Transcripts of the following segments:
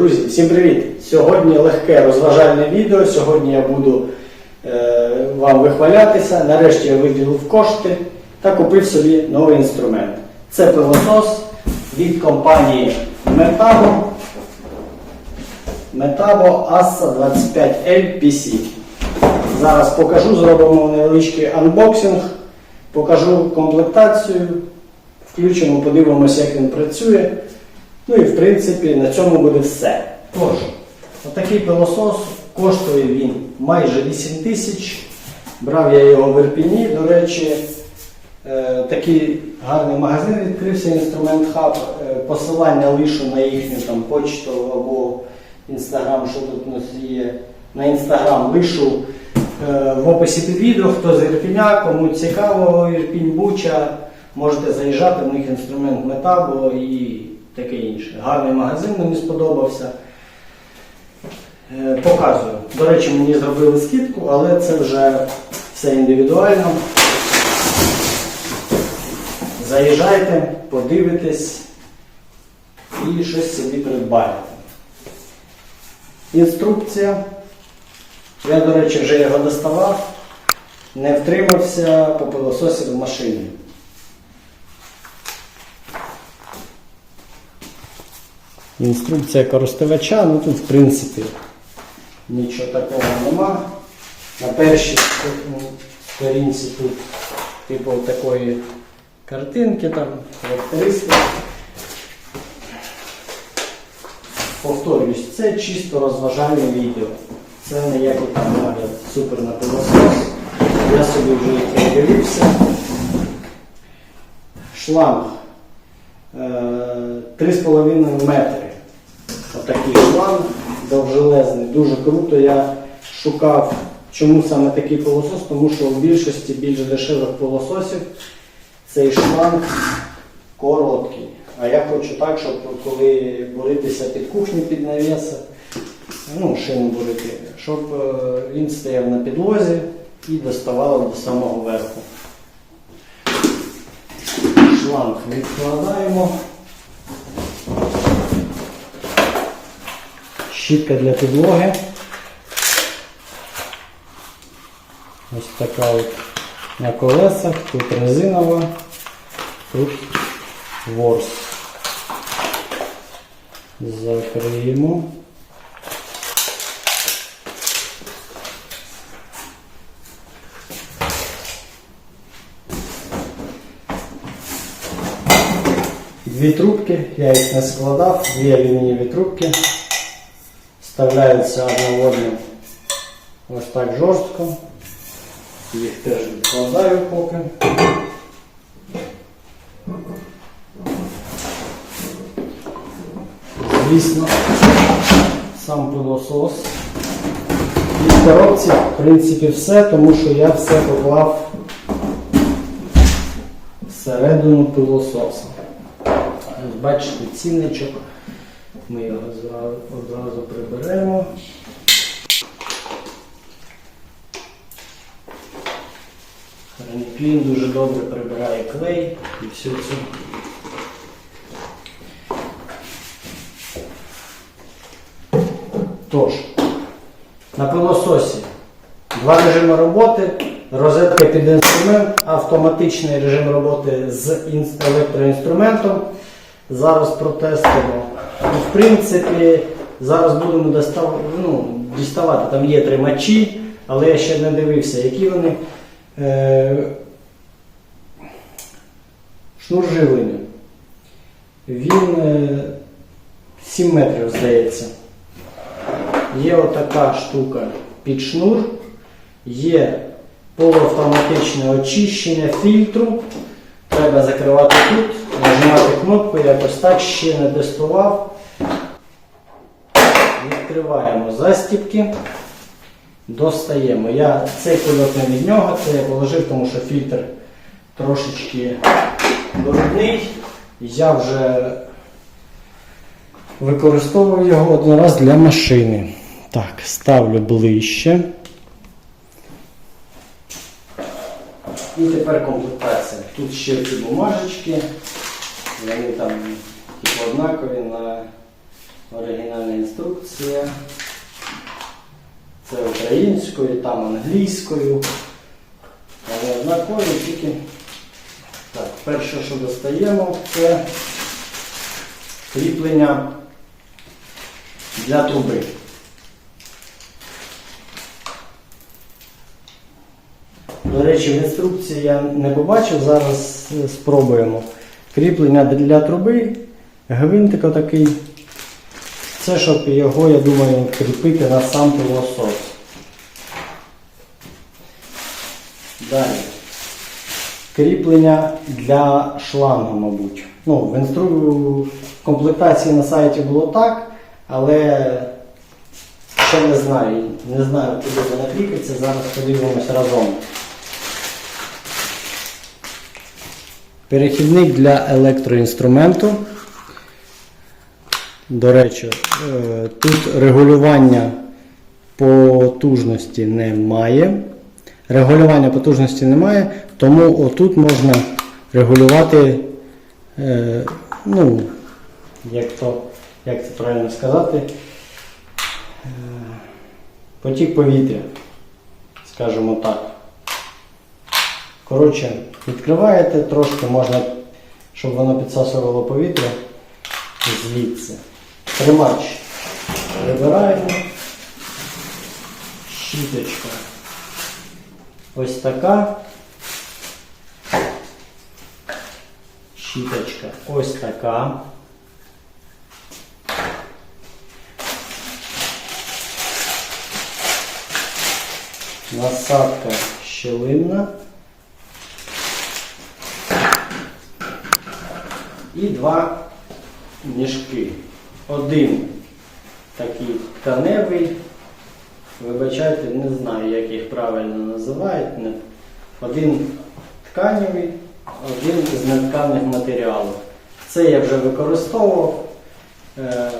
Друзі, всім привіт! Сьогодні легке розважальне відео. Сьогодні я буду е, вам вихвалятися. Нарешті я виділив кошти та купив собі новий інструмент. Це пилосос від компанії Metabo. Metabo Assa 25L PC. Зараз покажу, зробимо невеличкий анбоксинг, покажу комплектацію, включимо, подивимося, як він працює. Ну і в принципі на цьому буде все. Тож, отакий пилосос коштує він майже 8 тисяч. Брав я його в Ірпіні. До речі, е, такий гарний магазин відкрився інструмент хаб. Е, посилання лишу на їхню там почту або інстаграм, що тут у нас є. На інстаграм лишу е, в описі під відео, хто з Ірпіня, кому цікаво, Ірпінь Буча, можете заїжджати, в них інструмент метабо і таке інше. Гарний магазин мені сподобався. Е, Показую. До речі, мені зробили скидку, але це вже все індивідуально. Заїжджайте, подивитесь і щось собі придбаєте. Інструкція. Я, до речі, вже його доставав, не втримався, попилососив в машині. Інструкція користувача, ну тут в принципі нічого такого нема. На першій сторінці тут типу такої картинки, там характеристики. Повторюсь, це чисто розважальне відео. Це не як там нагляд супер на пилосос. Я собі вже подивився. Шланг е, 3,5 метри. Отакий шланг довжелезний, дуже круто. Я шукав, чому саме такий пилосос, тому що в більшості більш дешевих пилососів цей шланг короткий. А я хочу так, щоб коли боритися під кухню під навіси, ну, шину бурити, щоб е, він стояв на підлозі і доставало до самого верху. Шланг відкладаємо. Щітка для підлоги. Ось така от на колесах, тут резинова, тут ворс. Закриємо. Дві трубки, я їх не складав, дві алюмінієві трубки. Вставляються одна в ось так жорстко. Їх теж відкладаю поки. Звісно, сам пилосос. І в коробці, в принципі, все, тому що я все поклав всередину пилососа. Бачите, цінничок. Ми його одразу приберемо. Ранклін дуже добре прибирає клей і всю цю. Тож, на пилососі два режими роботи, розетка під інструмент, автоматичний режим роботи з електроінструментом. Зараз протестимо. І, в принципі, зараз будемо достав... ну, діставати. Там є тримачі, але я ще не дивився, які вони. Е... Шнур живлення. Він е... 7 метрів, здається. Є отака штука під шнур, є полуавтоматичне очищення фільтру. Треба закривати тут, нажимати кнопку, якось так ще не тестував. Відкриваємо застіпки, достаємо. Я цей кульок не від нього, це я положив, тому що фільтр трошечки брудний. Я вже використовую його один раз для машини. Так, ставлю ближче. І тепер комплектація. Тут ще ці бумажечки, вони там типу, однакові на оригінальна інструкція. Це українською, там англійською. Але однакові тільки. Так, перше, що достаємо, це кріплення для труби. До речі, в інструкції я не побачив, зараз спробуємо. Кріплення для труби, гвинтик отакий. Це щоб його, я думаю, кріпити на сам пилосос. Далі. Кріплення для шлангу, мабуть. Ну, в інстру... в комплектації на сайті було так, але ще не знаю. Не знаю, куди воно кріпиться. Зараз подивимось разом. Перехідник для електроінструменту. До речі, е, тут регулювання потужності немає. Регулювання потужності немає, тому отут можна регулювати, е, ну, як, то, як це правильно сказати, е, потік повітря, скажімо так. Коротше, відкриваєте трошки, можна, щоб воно підсасувало повітря звідси. Тримач вибираємо. Щіточка. Ось така. Щіточка ось така. Насадка щелинна. І два мішки. Один такий тканевий. Вибачайте, не знаю, як їх правильно називають. Один тканевий, один з нетканих матеріалів. Це я вже використовував. Е,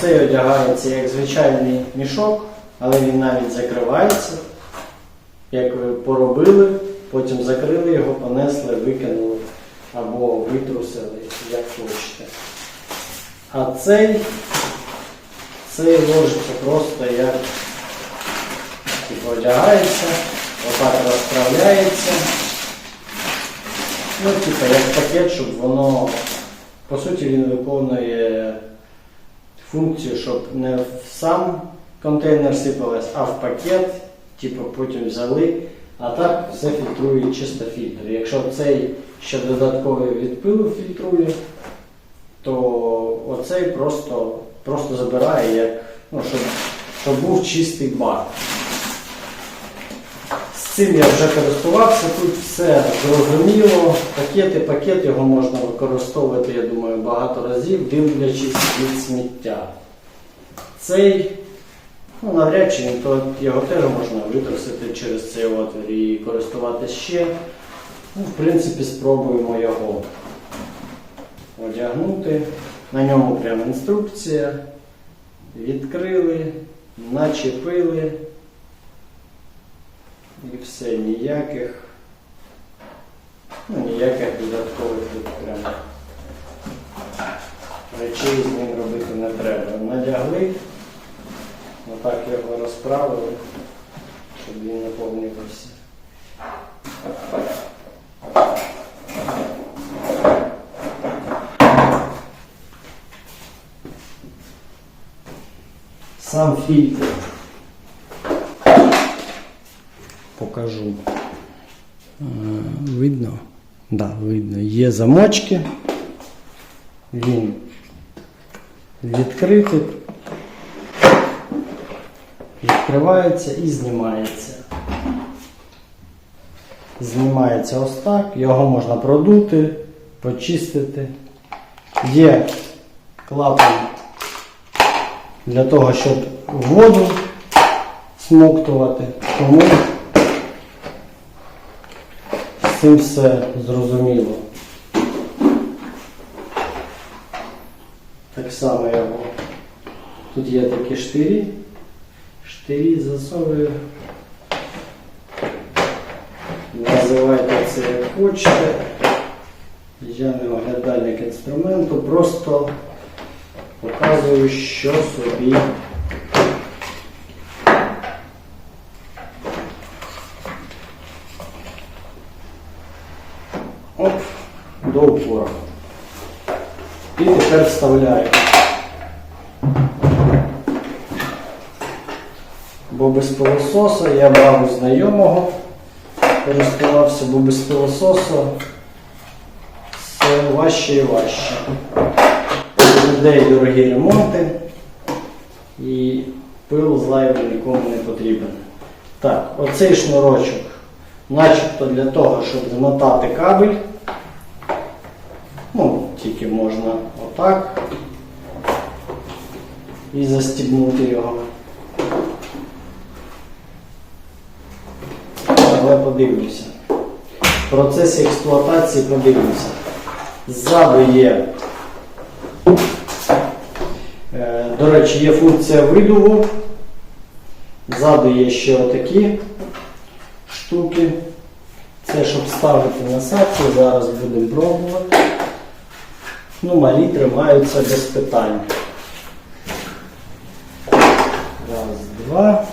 Цей одягається як звичайний мішок, але він навіть закривається. Як ви поробили, потім закрили його, понесли, викинули або витрусили, як хочете. А цей, цей ложиться просто як типу, одягається, отак розправляється. Ну, типу, як пакет, щоб воно, по суті, він виконує функцію, щоб не в сам контейнер сипалось, а в пакет, типу, потім взяли, а так все фільтрує чисто фільтр. Якщо цей ще додатковий від пилу фільтрує, то оцей просто, просто забирає, як, ну, щоб, щоб був чистий бак. З цим я вже користувався, тут все зрозуміло. Пакети, пакет його можна використовувати, я думаю, багато разів, дивлячись від сміття. Цей, ну навряд чи то його теж можна витрусити через цей отвір і користуватися ще. Ну, в принципі, спробуємо його одягнути. На ньому прямо інструкція. Відкрили, начепили. І все, ніяких, ну, ніяких додаткових тут прям речей з ним робити не треба. Надягли, отак його розправили, щоб він наповнювався. Сам фільтр. Покажу. Е, Видно? Да, видно. Є замочки. Він відкритий. Відкривається і знімається. Знімається ось так, його можна продути, почистити. Є клапан для того, щоб воду смоктувати. Тому з цим все зрозуміло. Так само його. Тут є такі штирі. Штирі засовую. Називайте це як хочете. Я не оглядальник інструменту, просто показую, що собі. Оп, до упора. І тепер вставляю. Бо без пилососа я у знайомого, користувався, бо без пилососу все важче і важче. У людей дорогі ремонти і пил зайвий нікому не потрібен. Так, оцей шнурочок, начебто для того, щоб змотати кабель. Ну, тільки можна отак і застібнути його. Але подивлюся. В процесі експлуатації подивлюся. Ззаду є, е, до речі, є функція видуву. Ззаду є ще отакі штуки. Це щоб ставити насадки, зараз будемо пробувати. Ну, малі тримаються без питань. Раз, два.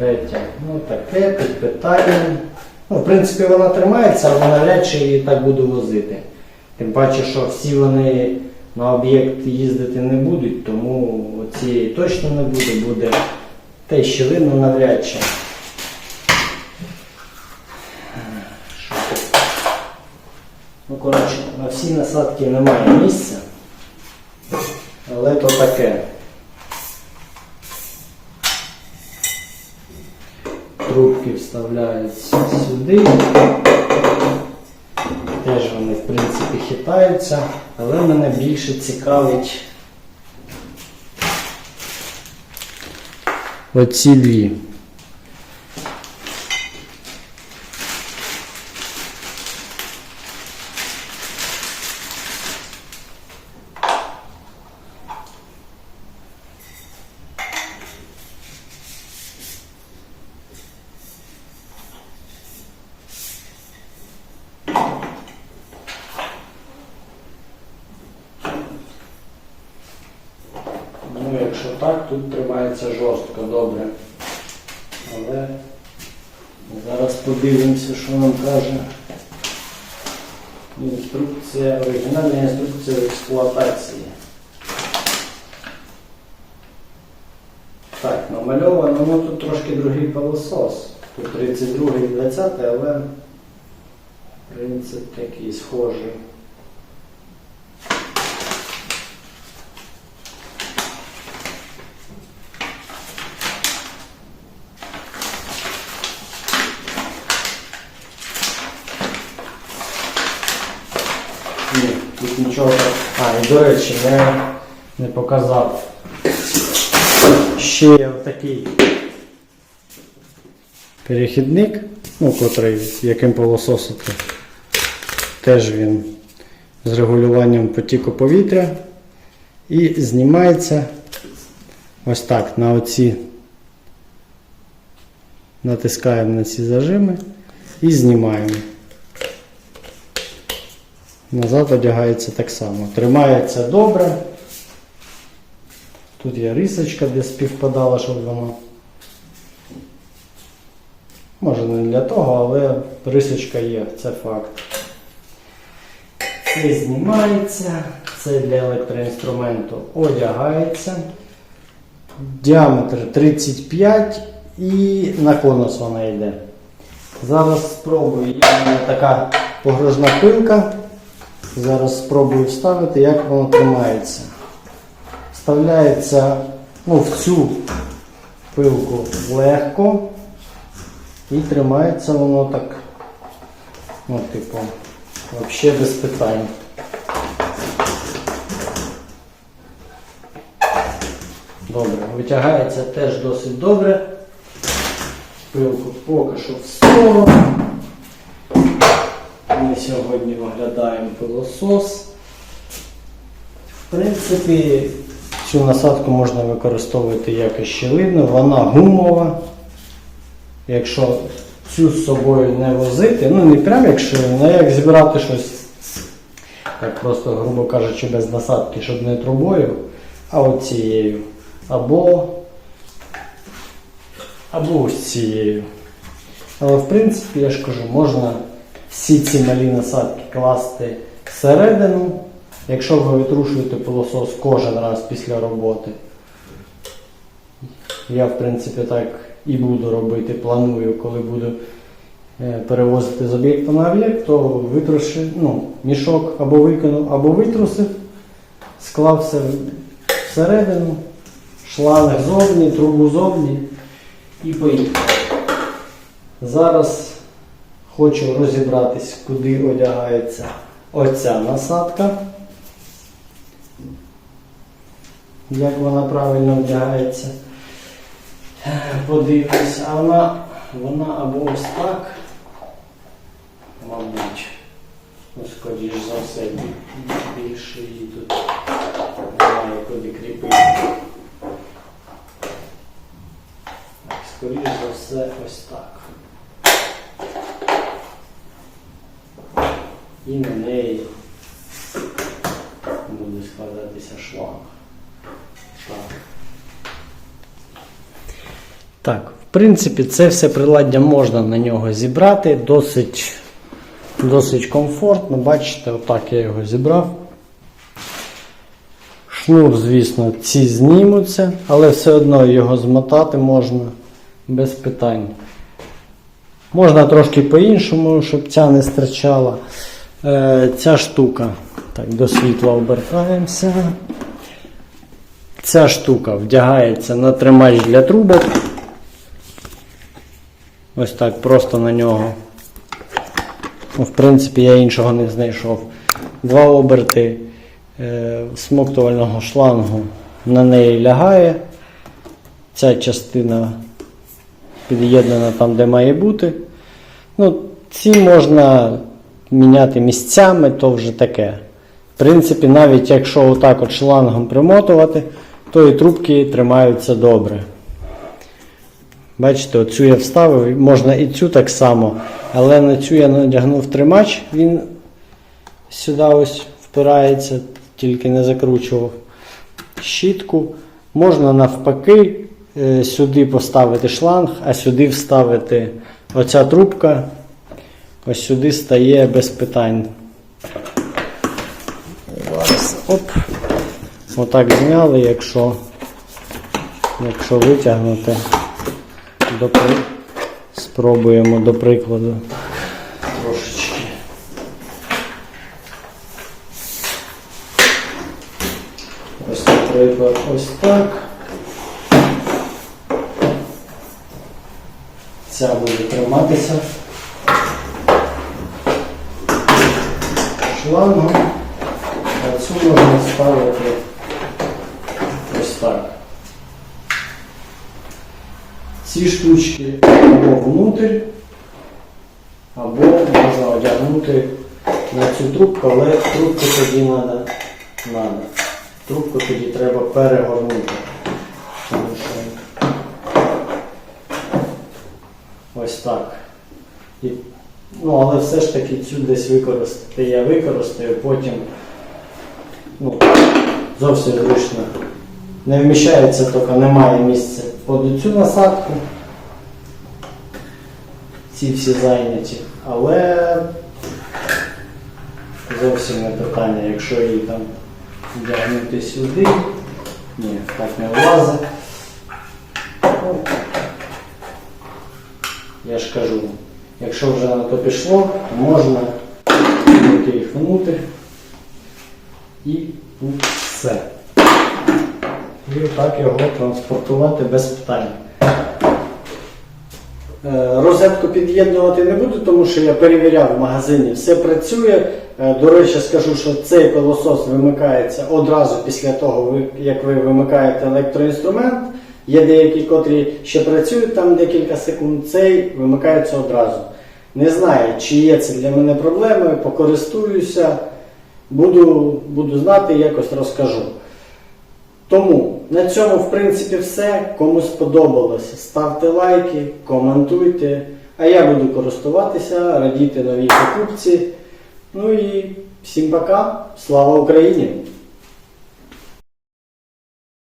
Третє. Ну таке під питанням. Ну, в принципі, вона тримається, але навряд чи її так буду возити. Тим паче, що всі вони на об'єкт їздити не будуть, тому цієї точно не буде, буде те щілину навряд чи. Ну, коротше, на всі насадки немає місця, але то таке. Трубки вставляються сюди. Теж вони, в принципі, хитаються, але мене більше цікавить оці дві. Ну, якщо так, тут тримається жорстко, добре. Але зараз подивимося, що нам каже інструкція, оригінальна інструкція експлуатації. Так, намальовано, ну тут трошки другий пилосос. Тут 32 і 20, але принцип такий схожий. Ні, тут нічого. А, і до речі, не, не показав. Ще є такий перехідник, ну, котрий, яким пилососити. Теж він з регулюванням потіку повітря. І знімається ось так на оці. Натискаємо на ці зажими і знімаємо. Назад одягається так само. Тримається добре. Тут є рисочка, де співпадала, щоб воно. Може не для того, але рисочка є, це факт. Це знімається, це для електроінструменту одягається. Діаметр 35 і на конус вона йде. Зараз спробую, є мене така погружна пилка. Зараз спробую вставити, як воно тримається. Вставляється ну, в цю пилку легко і тримається воно так, ну, типу, взагалі без питань. Добре, витягається теж досить добре. Пилку поки що в сторону. Сьогодні оглядаємо пилосос. В принципі, цю насадку можна використовувати як і щілину, вона гумова. Якщо цю з собою не возити, ну не прямо як щілину, а як зібрати щось Так просто, грубо кажучи, без насадки, щоб не трубою, а от цією. Або, або ось цією. Але в принципі, я ж кажу, можна всі ці малі насадки класти всередину, якщо ви витрушуєте пилосос кожен раз після роботи. Я, в принципі, так і буду робити, планую, коли буду е, перевозити з об'єкта на об'єкт, то витрушив, ну, мішок або викинув, або витрусив, склав все всередину, шланг зовні, трубу зовні і поїхав. Зараз хочу розібратись, куди одягається оця насадка. Як вона правильно вдягається. Е, Подивимось, а вона, вона або ось так, мабуть, ну, скоріш за все, більше її тут немає куди кріпити. Скоріш за все, ось так. І на неї буде складатися шланг. Так. Так, в принципі, це все приладдя можна на нього зібрати. Досить, досить комфортно. Бачите, отак я його зібрав. Шнур, звісно, ці знімуться, але все одно його змотати можна без питань. Можна трошки по-іншому, щоб ця не стирчала. Е, ця штука. Так, до світла обертаємося. Ця штука вдягається на тримач для трубок. Ось так просто на нього. Ну, в принципі, я іншого не знайшов. Два оберти е, смоктувального шлангу на неї лягає. Ця частина під'єднана там, де має бути. Ну, ці можна міняти місцями, то вже таке. В принципі, навіть якщо отак от шлангом примотувати, то і трубки тримаються добре. Бачите, оцю я вставив, можна і цю так само, але на цю я надягнув тримач, він сюди ось впирається, тільки не закручував щітку. Можна навпаки е, сюди поставити шланг, а сюди вставити оця трубка. Ось сюди стає без питань. Зараз, оп. Отак зняли, якщо, якщо витягнути. До, спробуємо до прикладу. Трошечки. Ось, наприклад, ось так. Ця буде триматися шлангом, а цю можна ставити ось так. Ці штучки або внутрь, або можна одягнути на цю трубку, але трубку тоді треба. Трубку тоді треба перегорнути. Тому що ось так. І, ну, але все ж таки цю десь використати я використаю, потім ну, зовсім зручно. Не вміщається, тільки немає місця під цю насадку. Ці всі зайняті. Але зовсім не питання, якщо її там вдягнути сюди. Ні, так не влазить. Ну, Я ж кажу, якщо вже на то пішло, можна внутрь і все. І так його транспортувати без питань. Е, Розетку під'єднувати не буду, тому що я перевіряв в магазині, все працює. Е, До речі, скажу, що цей пилосос вимикається одразу після того, як ви вимикаєте електроінструмент. Є деякі, котрі ще працюють там декілька секунд, цей вимикається одразу. Не знаю, чи є це для мене проблемою, покористуюся, буду, буду знати, якось розкажу. Тому на цьому, в принципі, все. Кому сподобалося, ставте лайки, коментуйте. А я буду користуватися, радіти новій покупці. Ну і всім пока. Слава Україні!